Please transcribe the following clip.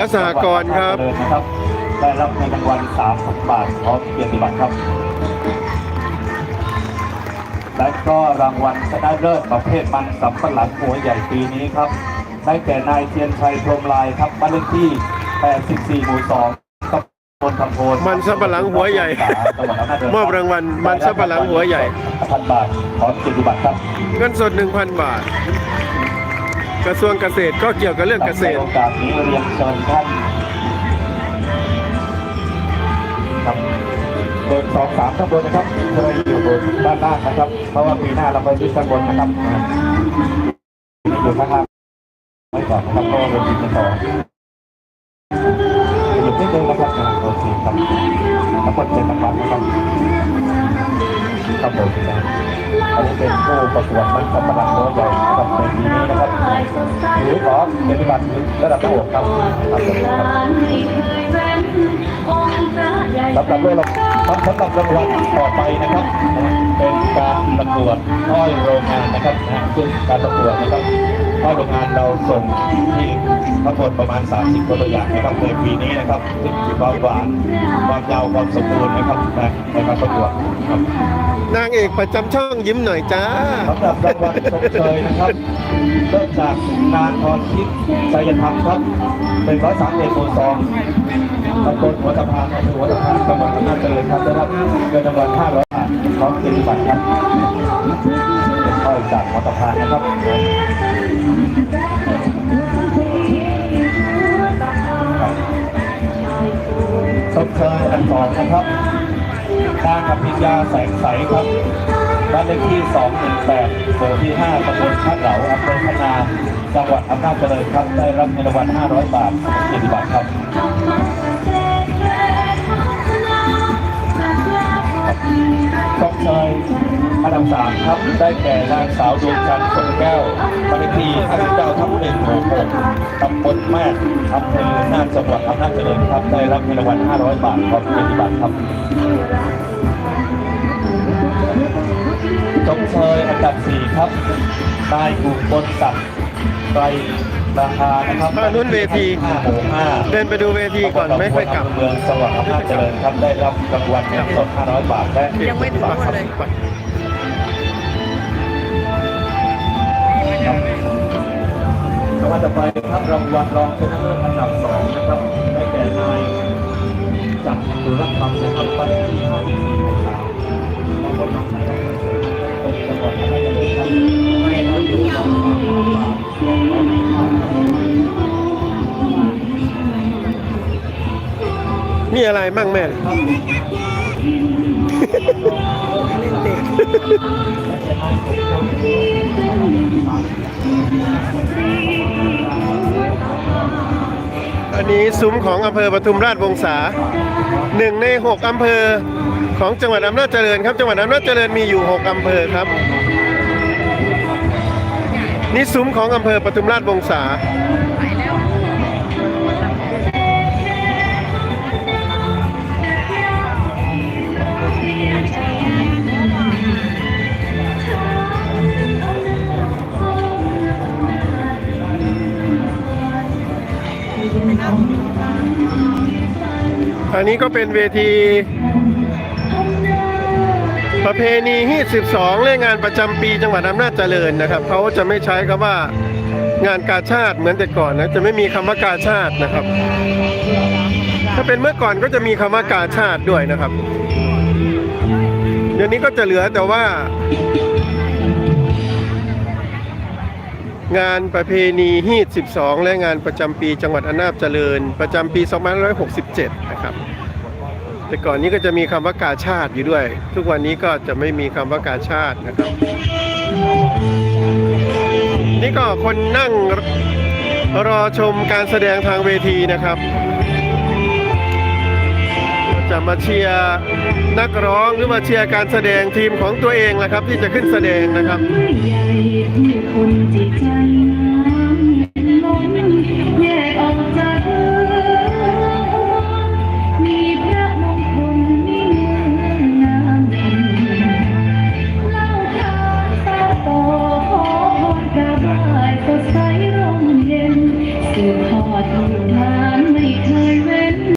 และสหกรณ์ครับเลยนะครับ ได้รับเงินรางวัล3,000บาทพร้อมเกียรติบัตรครับ และก็รางวัลชนะเลิศประเภทมันสำปะหลังหัวใหญ่ปีนี้ครับ ได้แก่นายเทียนชัยพรหมลายครับบ้านเลขที่ 84 หมู่ 2ตำบลคำโพนมันสำปะหลังหัวใหญ่ จังหวัดอำนาจเจริญมอบรางวัลมันสำปะหลังหัวใหญ่ พันบาทพร้อมเกียรติบัตรครับ เงินสด 1,000 บาท กระทรวงเกษตรก็เกี่ยวกับเรื่องเกษตรโอกาสนี้เรียนเชิญท่านครับเบอร์สองสามข้างบนนะครับเพื่ออยู่บนด้านล่างนะครับ เพราะว่าปีหน้าเราไปที่ข้างบนนะครับอยู่ข้างล่างไว้ก่อนนะครับเพราะว่าเราบินกันต่อหยุดนิดนึงนะครับอ่าโอเคครับทั้งหมดเจ็ดรางวัลนะครับครับผมอันนี้เป็นผู้ประกวดมันสำปะหลังโน้ตใหญ่นะครับในปีนี้นะครับ รือขอปฏิบัติระดับโลกครับครับผมครับสำหรับเรื่องเราครับสำหรับรางวัลต่อไปนะครับ เป็นการประกวดอ้อยโรงงานนะครับซึ่งการประกวดนะครับอ้อยโรงงานเราส่งที่ทั้งหมดประมาณ 30ตัวอย่างนะครับในปีนี้นะครับซึ่งมีความหวานความยาวความสมบูรณ์นะครับในการประกวดครับ นางเอกประจำช่องยิ้มหน่อยจ้าสำหรับรางวัลชมเชยนะครับเริ่มจากนานทรทิพย์ชัยธรรมครับเป็นร้อยสามเอ็ดหมู่สองตำบลหัวตะพานอำเภอหัวตะพานจังหวัดอำนาจเจริญครับได้รับเงินรางวัล500บาทพร้อมเกียรติบัตรครับเป็นข้อยจากหัวตะพานนะครับชมเชยอันสอนะครับ นางกับพิญญาแสงใสครับบ้านเลขที่ 218หมู่ที่ 5ตำบลท่าเหลาอำเภอพนา จังหวัดอำนาจเจริญครับ ได้รับเงินรางวัล500 บาทเกียรติบัตรครับชมเชายอันดับสามครับ ได้แก่นางสาวดวงจันทร์สมแก้วบ้านเลขที่59ทับ1หมู่6ตำบลแม่อำเภอน่าจังหวัดอำนาจเจริญครับ ได้รับเงินรางวัล500 บาทพร้อมเกียรติบัตรครับ มเชยอันดับสี่ครับนายอุบลศักดิ์ไตรราคานะครับอ่านู้นเวทีห้าหมู่ห้าเดินไปดูเวทีก่อนไม่ค่อยกลับ เมืองจังหวัดอำนาจเจริญครับได้รับรางวัลเงินสด 500 บาทและยังไม่ถึงบาทครับเลยรางวัลต่อไปครับรางวัลรองชนะเลิศอันดับสองนะครับได้แก่นายจักรสุรธรรมนะครับ มีอะไรมั่งแม่ อันนี้ซุ้มของอำเภอปทุมราชวงศาหนึ่งในหกอำเภอของจังหวัดอำนาจเจริญครับ จังหวัดอำนาจเจริญมีอยู่หกอำเภอครับ นี่ซุ้มของอำเภอปทุมราชวงศา อันนี้ก็เป็นเวทีประเพณีฮีท12และงานประจำปีจังหวัดอำนาจเจริญนะครับเขาจะไม่ใช้คำว่างานกาชาติเหมือนแต่ก่อนนะจะไม่มีคำว่ากาชาตินะครับ ถ้าเป็นเมื่อก่อนก็จะมีคำว่ากาชาติด้วยนะครับ เดี๋ยวนี้ก็จะเหลือแต่ว่า งานประเพณีฮีท12 และงานประจำปีจังหวัดอำนาจเจริญ ประจำปี2567 นะครับ แต่ก่อนนี้ก็จะมีคำว่ากาชาติอยู่ด้วย ทุกวันนี้ก็จะไม่มีคำว่ากาชาตินะครับ นี่ก็คนนั่งรอชมการแสดงทางเวทีนะครับ จะมาเชียร์นักร้องหรือมาเชียร์การแสดงทีมของตัวเองนะครับ ที่จะขึ้นแสดงนะครับ